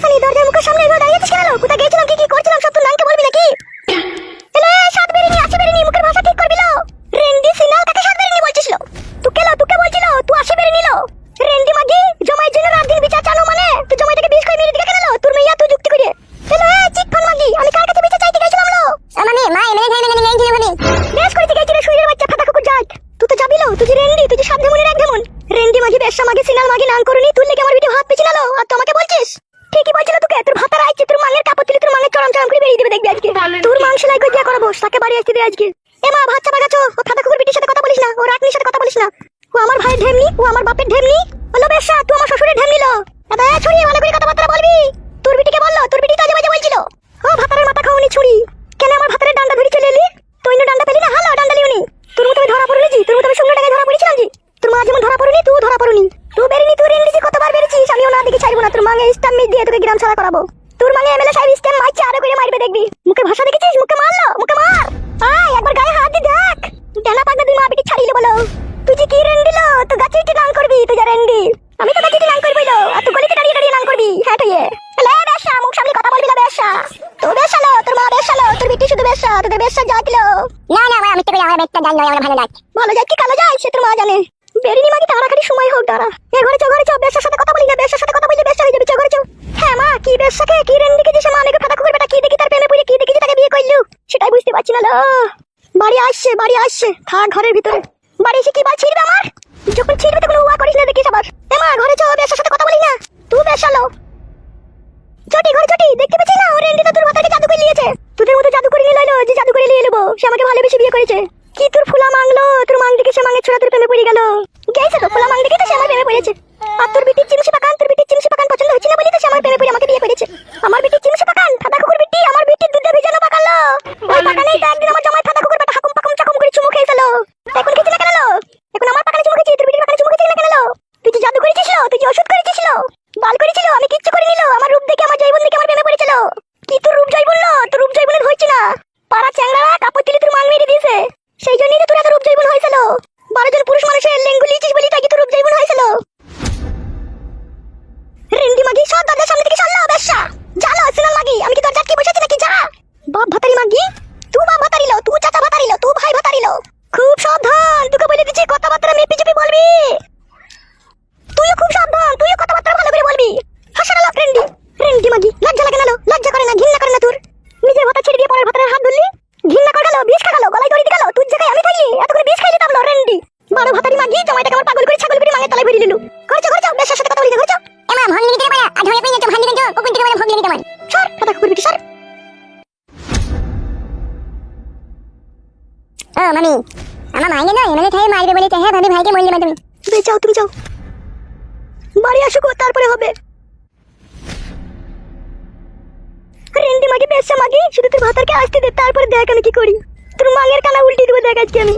হাসানি দরজার মুখের সামনে এভাবে দাঁড়িয়ে আছিস কেন? কোথায় গিয়েছিলাম? কি কি করছিলাম? সব তোর নামকে বলবি নাকি? এলে সাত বেরিনি আসি বেরিনি মুখের ভাষা ঠিক করবি লো? রেন্ডি সিনাল কাকে সাত বেরিনি বলছিস লো? তুকে লো তুকে বলছিল তুই আসি বেরিনি লো? রেন্ডি মাগি জমাই জন্য রাত দিন বিচার চালো মানে? তুই জমাইটাকে বিষ করে মেরে দিকে কেন লো? তোর মেয়া তুই যুক্তি করে এলে এ চিকফান মাগি আমি কার কাছে বিচার চাইতে গেছিলাম লো? মানে মা এমএলএ ধরে মেনে নিয়ে গেছিল বলি বেশ করে গেছি রে শুইরের বাচ্চা ফাটা কুকুর যাক তুই তো যাবি লো তুই যে রেন্ডি তুই যে সাত ধেমনের এক ধেমন রেন্ডি মাগি বেশা মাগি সিনাল মাগি নাং করুনি তুই লেগে আমার ভিডিও হাত পিছিলালো আর তুই আমাকে বলছিস? ঠিকই বলছিল তোকে তোর ভাতার আইছে তোর মাঙের কাপড় তুলে তোর মাঙের চরম চরম করে বেরিয়ে দেবে দেখবি আজকে। তোর মাংস লাই গিয়া করাবো তাকে বাড়ি আসতে দে আজকে। এ মা ভাত চাপা গেছো ও ফাটা কুকুর বিটির সাথে কথা বলিস না ও রাটনির সাথে কথা বলিস না। ও আমার ভাইয়ের ঢেমনি ও আমার বাপের ঢেমনি। হলো বেশা তুই আমার শ্বশুরের ঢেমনি লো। এবার ছড়িয়ে ভালো করে কথাবার্তা বলবি। তোর বিটিকে বলল তোর বিটি তো আজে বাজে বলছিল। ও ভাতারের মাথা খাওনি ছুরি। কেন আমার ভাতারের ডান্ডা ধরে চলে এলি? তুই না ডান্ডা পেলি না? হালো ডান্ডা লিওনি। তোর মতো ধরা পড়লি জি তোর মতো আমি শূন্য টাকায় ধরা পড়েছিলাম জি। তোর মা যেমন ধরা পড়নি তুই ধরা পড়নি। দিয়ে তোকে গ্রাম ছাড়া করাবো? তোর মাঙে এমএলএ সাহেব স্টাম্প মারছে আরও করে মারবে দেখবি। মুখে ভাষা দেখেছিস? মুখে মারলো মুখে মার। আয় একবার গায়ে হাত দিয়ে দেখ। ডানা পাগনা দুই মা পিটি ছাড়িলে বলো। তুই যে কি রেন্ডি লো? তুই গাছে ইটে নাং করবি তুই যা রেন্ডি। আমি তো গাছে ইটে নাং করবি লো। আর তুই গলিতে দাঁড়িয়ে দাঁড়িয়ে নাং করবি। হ্যাঁ তুই লে বেশা মুখ সামনে কথা বলবি না বেশা তো বেশা লো তোর মা বেশা লো তোর বিটি শুধু বেশা তোদের বেশা যা জাগলো না না মা আমি তো আমার একটা জান আমার ভালো লাগে ভালো যায় কি কালো যায় সে তোর মা জানে। বেরিনি মাগি তাড়াতাড়ি সময় হোক দাঁড়া। এ ঘরে চো ঘরে চো বেশার সাথে কথা বলি না বেশার সাথে কথা বললে বেশা হয়ে যাবে চো ঘরে চো হ্যাঁ মা কি বেশাকে কি রেন্ডি কে সে মানেকে ফাটা কুকুর বেটা কি দেখি তার প্রেমে পড়ে কি দেখি যে তাকে বিয়ে করলু সেটাই বুঝতে পারছি না বাড়ি আসছে বাড়ি আসছে। থাক ঘরের ভিতরে। বাড়ি এসে কি বাল ছিড়বে আমার? যখন ছিড়বে তখন উয়া করিস না দেখিস আবার। এ মা, ঘরে চো বেশার সাথে কথা বলি না। তুই বেশালো চটি, ঘরে চটি, দেখতে পাচ্ছিস না? ও রেন্ডি তো তোর মাথাকে জাদু করে নিয়েছে। তোদের মতো জাদু করে নিয়ে লইলো, যে জাদু করে নিয়ে নেব, সে আমাকে ভালোবেসে বিয়ে করেছে। কি তোর ফুলা মাংলো? তোর মাং দেখে সে মাঙের ছোড়া তোর প্রেমে পড়ে গেল। গেছে তো, ফুলা মাং দেখে তো সে আমার প্রেমে পড়েছে। আর তোর বিটির চিমসি পাকান, তোর বিটির চিমসি পাকান পছন্দ হচ্ছে বলি তো সে আমার প্রেমে পড়ে, আমাকে বিয়ে করেছে। আমার বিটির চিমসি পাকান ফাদা কুকুর বিটি আমার বিটির দুধে ভিজানো পাকালো ওই পাকানেই তো একদিন আমার জামাই ফাদা কুকুর বেটা হাকুম পাকুম চাকুম করে চুমু খেয়ে ফেলো এখন খেতে না কেন লো? এখন আমার পাকানে চুমু খেয়েছি তোর বিটির পাকানে চুমু খেয়েছি না কেন লো? তুই যে জাদু করেছিস লো? তুই যে ওষুধ করেছিস লো? বাল করেছিল আমি কিচ্ছু করে নিল আমার রূপ দেখে আমার জয়বল দেখে আমার প্রেমে পড়েছিল। কি তোর রূপ জয় বলল তোর রূপ জয় হচ্ছে না। পাড়া চ্যাংড়া কাপড় তুলে তোর মাল মেরে দিয়েছে। জামাইটাকে আমার পাগল করে ছাগল করে মাঙে তলায় ভরে দিলু? ঘরে চো ঘরে চো বেশার সাথে কথা বলি না, ঘরে চো এ নিতে পারা? আর ধরে পেয়ে তো ভাঙলি তো কোন থেকে বলে ভাঙলি নিতে পারে? সর কথা কুকুর বিটি সর। ও মামি আমার মাইনে না এমএলএ থেকে মারবে বলে হ্যাঁ ভাবি ভাইকে বললি তুমি বে যাও তুমি যাও। বাড়ি আসুক তারপরে হবে। রেন্ডি মাগি বেশা মাগি শুধু ভাতারকে আসতে দে তারপরে দেখ আমি কি করি। তোর মাঙের কানা উল্টি দেবো দেখ আজকে আমি।